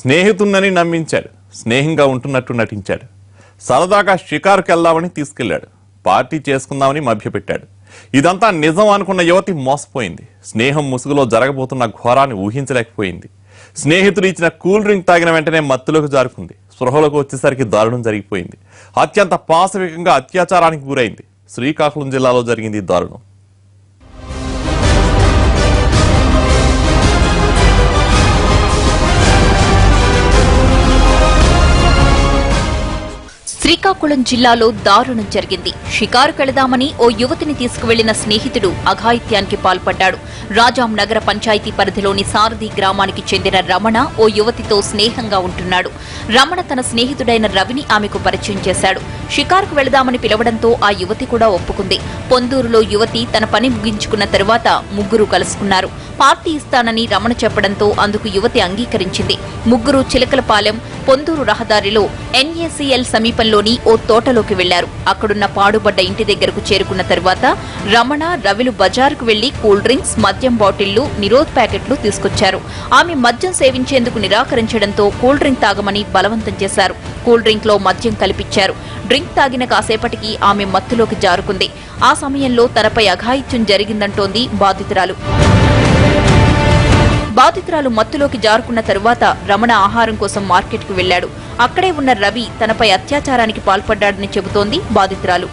స్నేహితుందని నమ్మించాడు. స్నేహంగా ఉంటున్నట్టు నటించాడు. సరదాగా షికారుకు వెళ్దామని తీసుకెళ్ళాడు పార్టీ చేసుకుందామని మభ్యపెట్టాడు. ఇదంతా నిజం అనుకున్న యువతి మోసపోయింది. స్నేహం ముసుగులో జరగబోతున్న ఘోరాన్ని ఊహించలేకపోయింది. స్నేహితుడు ఇచ్చిన కూల్ డ్రింక్ తాగిన వెంటనే మత్తులోకి జారుకుంది. స్పృహలోకి వచ్చేసరికి దారుణం జరిగిపోయింది. అత్యంత పాశవికంగా అత్యాచారానికి గురైంది. శ్రీకాకుళం జిల్లాలో జరిగింది ఈ దారుణం. శ్రీకాకుళం జిల్లాలో దారుణం జరిగింది. షికారు వెళదామని ఓ యువతిని తీసుకువెళ్ళిన స్నేహితుడు అఘాయిత్యానికి పాల్పడ్డాడు. రాజాం నగర పంచాయతీ పరిధిలోని సారథి గ్రామానికి చెందిన రమణ ఓ యువతితో స్నేహంగా ఉంటున్నాడు. రమణ తన స్నేహితుడైన రవిని ఆమెకు పరిచయం చేశాడు. షికారుకు వెళదామని పిలవడంతో ఆ యువతి కూడా ఒప్పుకుంది. పొందూరులో యువతి తన పని ముగించుకున్న తరువాత ముగ్గురు కలుసుకున్నారు. పార్టీ ఇస్తానని రమణ చెప్పడంతో అందుకు యువతి అంగీకరించింది. ముగ్గురు చిలకలపాలెం పొందూరు రహదారిలో ఎన్ఏసీఎల్ సమీపంలోని ఓ తోటలోకి వెళ్ళారు. అక్కడున్న పాడుబడ్డ ఇంటి దగ్గరకు చేరుకున్న తర్వాత రమణ రవిలు బజారుకు వెళ్ళి కూల్ డ్రింక్స్ మద్యం బాటిళ్ళు నిరోధ్ ప్యాకెట్లు తీసుకొచ్చారు. ఆమె మద్యం సేవించేందుకు నిరాకరించడంతో కూల్ డ్రింక్ తాగమని బలవంతం చేశారు. కూల్ డ్రింక్లో మద్యం కల్పించారు డ్రింక్ తాగిన కాసేపటికి ఆమె మత్తులోకి జారుకుంది. ఆ సమయంలో తనపై అఘాయిత్యం జరిగిందంటోంది బాధితురాలు. బాధితురాలు మత్తులోకి జారుకున్న తరువాత రమణ ఆహారం కోసం మార్కెట్కు వెళ్ళాడు అక్కడే ఉన్న రవి తనపై అత్యాచారానికి పాల్పడ్డాడని చెబుతోంది బాధితురాలు.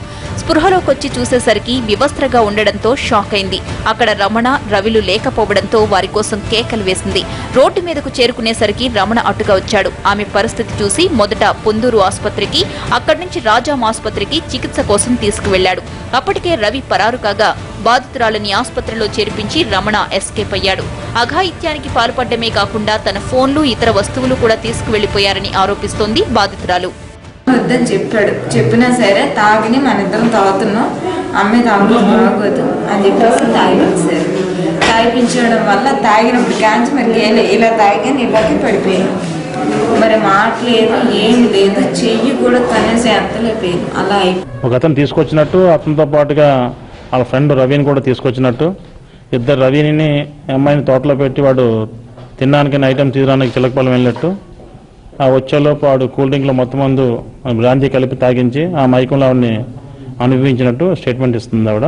స్పృహలోకొచ్చి చూసేసరికి వివస్త్రగా ఉండడంతో షాక్ అయింది. అక్కడ రమణ రవిలు లేకపోవడంతో వారి కోసం కేకలు వేసింది. రోడ్డు మీదకు చేరుకునేసరికి రమణ అటుగా వచ్చాడు. ఆమె పరిస్థితి చూసి మొదట పొందూరు ఆసుపత్రికి అక్కడి నుంచి రాజాం ఆసుపత్రికి చికిత్స కోసం తీసుకువెళ్ళాడు అప్పటికే రవి పరారు కాగా బాధితురాలని ఆసుపత్రిలో చేర్పించి రమణ ఎస్కేప్ అయ్యాడు. అఘాయిత్యానికి పాల్పడ్డమే కాకుండా తన ఫోన్లు ఇతర వస్తువులు కూడా తీసుకువెళ్ళిపోయారని ఆరోపిస్తోంది బాధితురాలు. వద్దని చెప్పాడు. చెప్పినా సరే తాగిని మన ఇద్దరం తాగుతున్నాం. అమ్మాయి తాగు తాగొద్దు అని చెప్పేసి తాగిపించారు తాగిపించడం వల్ల తాగినప్పుడు క్యాన్స్ మరి గేలే. ఇలా తాగాను ఇలాగే పడిపోయాను మరి మాట్లేదు ఏం ఏమి లేదు చెయ్యి కూడా కనీసం ఎత్తలేకపోయాను అలా ఒక అతను తీసుకొచ్చినట్టు అతనితో పాటుగా వాళ్ళ ఫ్రెండ్ రవిని కూడా తీసుకొచ్చినట్టు. ఇద్దరు రవిని అమ్మాయిని తోటలో పెట్టి వాడు తినడానికి ఐటమ్ తీయడానికి చిలకపాలెం వెళ్ళినట్టు. ఆ వచ్చేలోపు ఆడు కూల్ డ్రింక్లో మొత్తం మందు బ్రాంతి కలిపి తాగించి ఆ మైకంలో ఆవిడని అనుభవించినట్టు స్టేట్మెంట్ ఇస్తుంది ఆవిడ.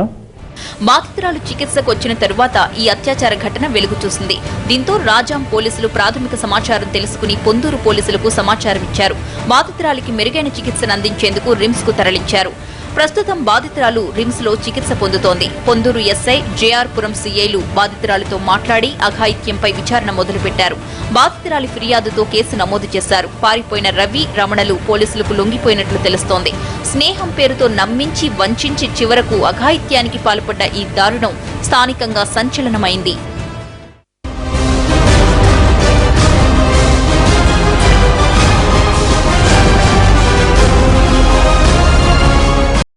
బాధితురాలు చికిత్సకు వచ్చిన తరువాత ఈ అత్యాచార ఘటన వెలుగు చూసింది. దీంతో రాజాం పోలీసులు ప్రాథమిక సమాచారం తెలుసుకుని పొందూరు పోలీసులకు సమాచారం ఇచ్చారు బాధితురాలికి మెరుగైన చికిత్సను అందించేందుకు రిమ్స్కు తరలించారు. ప్రస్తుతం బాధితురాలు రిమ్స్లో చికిత్స పొందుతోంది. పొందూరు ఎస్ఐ జేఆర్ పురం సీఐలు బాధితురాలితో మాట్లాడి అఘాయిత్యంపై విచారణ మొదలుపెట్టారు. బాధితురాలి ఫిర్యాదుతో కేసు నమోదు చేశారు. పారిపోయిన రవి రమణలు పోలీసులకు లొంగిపోయినట్లు తెలుస్తోంది. స్నేహం పేరుతో నమ్మించి వంచించి చివరకు అఘాయిత్యానికి పాల్పడ్డ ఈ దారుణం స్థానికంగా సంచలనమైంది.